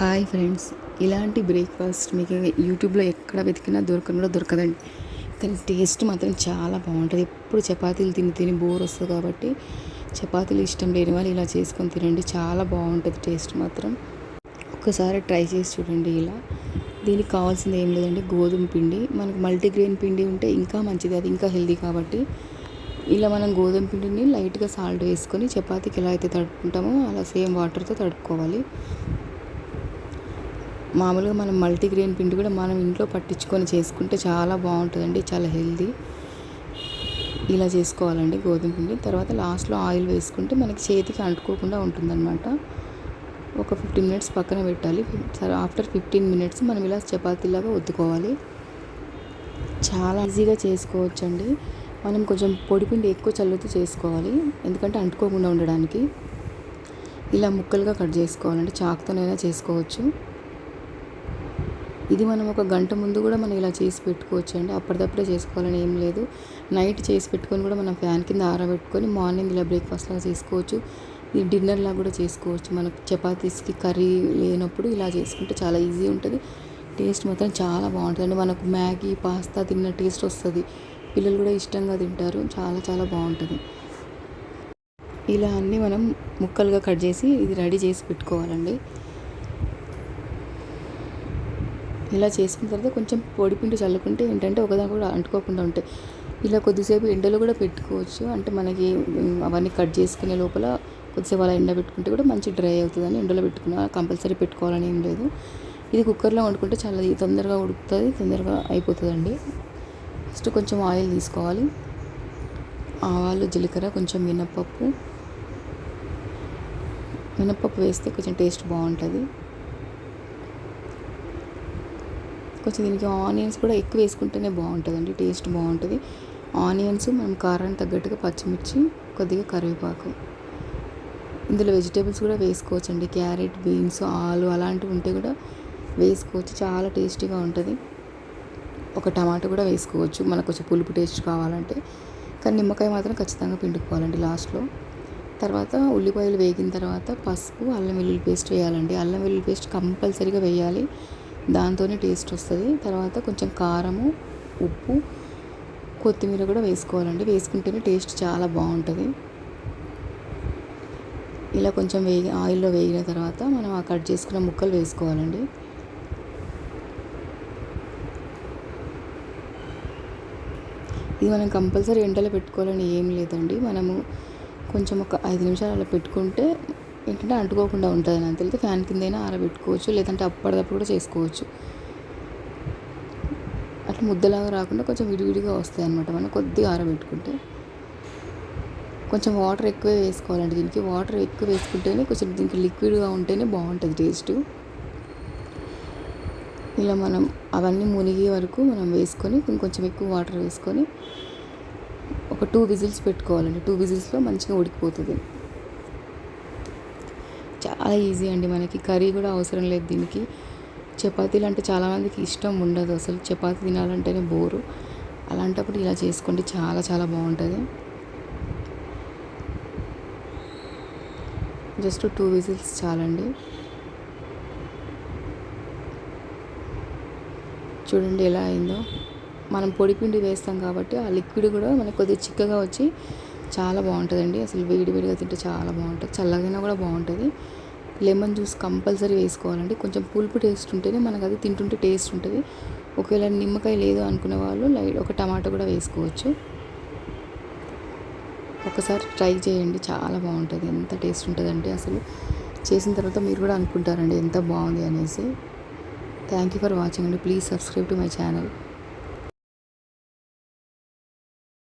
Hi friends. ఇలాంటి breakfast మీకు యూట్యూబ్లో ఎక్కడ వెతికినా దొరకను కూడా దొరకదండి. కానీ టేస్ట్ మాత్రం చాలా బాగుంటుంది. ఎప్పుడు చపాతీలు తిని తిని బోర్ వస్తుంది కాబట్టి చపాతీలు ఇష్టం లేని వాళ్ళు ఇలా చేసుకొని తినండి. చాలా బాగుంటుంది టేస్ట్ మాత్రం. ఒక్కసారి ట్రై చేసి చూడండి ఇలా. దీనికి కావాల్సింది ఏం లేదండి గోధుమ పిండి. మనకు మల్టీగ్రెయిన్ పిండి ఉంటే ఇంకా మంచిది. అది ఇంకా హెల్దీ కాబట్టి ఇలా మనం గోధుమ పిండిని లైట్గా సాల్ట్ వేసుకొని చపాతీకి ఎలా అయితే తడుపుకుంటామో అలా సేమ్ వాటర్తో తడుపుకోవాలి. మామూలుగా మనం మల్టీగ్రెయిన్ పిండి కూడా మనం ఇంట్లో పట్టించుకొని చేసుకుంటే చాలా బాగుంటుందండి చాలా హెల్దీ. ఇలా చేసుకోవాలండి గోధుమ పిండి. తర్వాత లాస్ట్లో ఆయిల్ వేసుకుంటే మనకి చేతికి అంటుకోకుండా ఉంటుందన్నమాట. ఒక ఫిఫ్టీన్ మినిట్స్ పక్కన పెట్టాలి. ఆఫ్టర్ ఫిఫ్టీన్ మినిట్స్ మనం ఇలా చపాతీలాగా ఒత్తుకోవాలి. చాలా ఈజీగా చేసుకోవచ్చండి. మనం కొంచెం పొడిపిండి ఎక్కువ చల్లుతూ చేసుకోవాలి. ఎందుకంటే అంటుకోకుండా ఉండడానికి. ఇలా ముక్కలుగా కట్ చేసుకోవాలంటే చాకుతోనైనా చేసుకోవచ్చు. ఇది మనం ఒక గంట ముందు కూడా మనం ఇలా చేసి పెట్టుకోవచ్చు అండి. అప్పటిదప్పుడే చేసుకోవాలని ఏం లేదు. నైట్ చేసి పెట్టుకొని కూడా మనం ఫ్యాన్ కింద ఆరబెట్టుకొని మార్నింగ్ ఇలా బ్రేక్ఫాస్ట్ లాగా చేసుకోవచ్చు. ఈ డిన్నర్లా కూడా చేసుకోవచ్చు. మనకు చపాతీస్కి కర్రీ లేనప్పుడు ఇలా చేసుకుంటే చాలా ఈజీ ఉంటుంది. టేస్ట్ మాత్రం చాలా బాగుంటుంది మనకు మ్యాగీ పాస్తా తిన్న టేస్ట్ వస్తుంది. పిల్లలు కూడా ఇష్టంగా తింటారు. చాలా చాలా బాగుంటుంది. ఇలా అన్నీ మనం ముక్కలుగా కట్ చేసి ఇది రెడీ చేసి పెట్టుకోవాలండి. ఇలా చేసుకున్న తర్వాత కొంచెం పొడిపిండి చల్లుకుంటే ఏంటంటే ఒకదాని కూడా అంటుకోకుండా ఉంటాయి. ఇలా కొద్దిసేపు ఎండలో కూడా పెట్టుకోవచ్చు. అంటే మనకి అవన్నీ కట్ చేసుకునే లోపల కొద్దిసేపు అలా ఎండ పెట్టుకుంటే కూడా మంచి డ్రై అవుతుందని ఎండలో పెట్టుకున్న కంపల్సరీ పెట్టుకోవాలని ఏం లేదు. ఇది కుక్కర్లో వండుకుంటే చాలా తొందరగా ఉడుకుతుంది తొందరగా అయిపోతుందండి. ఫస్ట్ కొంచెం ఆయిల్ తీసుకోవాలి. ఆవాలు జీలకర్ర కొంచెం మినప్పప్పు. మినప్పప్పు వేస్తే కొంచెం టేస్ట్ బాగుంటుంది. కొంచెం దీనికి ఆనియన్స్ కూడా ఎక్కువ వేసుకుంటేనే బాగుంటుందండి టేస్ట్ బాగుంటుంది. ఆనియన్స్ మనం కారానికి తగ్గట్టుగా పచ్చిమిర్చి కొద్దిగా కరివేపాకు. ఇందులో వెజిటేబుల్స్ కూడా వేసుకోవచ్చండి క్యారెట్ బీన్స్ ఆలు అలాంటివి ఉంటే కూడా వేసుకోవచ్చు చాలా టేస్టీగా ఉంటుంది. ఒక టమాటో కూడా వేసుకోవచ్చు మనకు కొంచెం పులుపు టేస్ట్ కావాలంటే. కానీ నిమ్మకాయ మాత్రం ఖచ్చితంగా పిండుకోవాలండి లాస్ట్లో. తర్వాత ఉల్లిపాయలు వేగిన తర్వాత పసుపు అల్లం వెల్లుల్లి పేస్ట్ వేయాలండి. అల్లం వెల్లుల్లి పేస్ట్ కంపల్సరీగా వేయాలి. దాంతోనే టేస్ట్ వస్తుంది. తర్వాత కొంచెం కారము ఉప్పు కొత్తిమీర కూడా వేసుకోవాలండి. వేసుకుంటేనే టేస్ట్ చాలా బాగుంటుంది. ఇలా కొంచెం వేగి ఆయిల్లో వేగిన తర్వాత మనం ఆ కట్ చేసుకున్న ముక్కలు వేసుకోవాలండి. ఇది మనం కంపల్సరీ ఎండలో పెట్టుకోవాలని ఏం లేదండి. మనము కొంచెం ఒక ఐదు నిమిషాలు అలా పెట్టుకుంటే ఏంటంటే అంటుకోకుండా ఉంటుంది నాకు తెలిస్తే ఫ్యాన్ కిందైనా ఆరబెట్టుకోవచ్చు లేదంటే అప్పటిదప్పుడు కూడా చేసుకోవచ్చు. అట్లా ముద్దలాగా రాకుండా కొంచెం విడివిడిగా వస్తాయి అనమాట మనం కొద్దిగా ఆరబెట్టుకుంటే. కొంచెం వాటర్ ఎక్కువే వేసుకోవాలండి దీనికి. వాటర్ ఎక్కువ వేసుకుంటేనే కొంచెం దీనికి లిక్విడ్గా ఉంటేనే బాగుంటుంది టేస్ట్. ఇలా మనం అవన్నీ మునిగే వరకు మనం వేసుకొని ఇంకొంచెం ఎక్కువ వాటర్ వేసుకొని ఒక టూ విజిల్స్ పెట్టుకోవాలండి. టూ విజిల్స్లో మంచిగా ఉడికిపోతుంది. చాలా ఈజీ అండి మనకి. కర్రీ కూడా అవసరం లేదు దీనికి. చపాతీలు అంటే చాలామందికి ఇష్టం ఉండదు అసలు. చపాతీ తినాలంటేనే బోరు. అలాంటప్పుడు ఇలా చేసుకోండి చాలా చాలా బాగుంటుంది. జస్ట్ టూ విజిల్స్ చాలండి. చూడండి ఎలా అయిందో. మనం పొడి పిండి వేస్తాం కాబట్టి ఆ లిక్విడ్ కూడా మనకు కొద్దిగా చిక్కగా వచ్చి చాలా బాగుంటుందండి. అసలు వేడి వేడిగా తింటే చాలా బాగుంటుంది. చల్లగైనా కూడా బాగుంటుంది. లెమన్ జ్యూస్ కంపల్సరీ వేసుకోవాలండి. కొంచెం పులుపు టేస్ట్ ఉంటేనే మనకు అది తింటుంటే టేస్ట్ ఉంటుంది. ఒకవేళ నిమ్మకాయ లేదు అనుకునే వాళ్ళు లైట్ ఒక టమాటో కూడా వేసుకోవచ్చు. ఒకసారి ట్రై చేయండి. చాలా బాగుంటుంది. ఎంత టేస్ట్ ఉంటుందంటే అసలు. చేసిన తర్వాత మీరు కూడా అనుకుంటారండి ఎంత బాగుంది అనేసి. థ్యాంక్ యూ ఫర్ వాచింగ్ అండి. Please subscribe to my channel.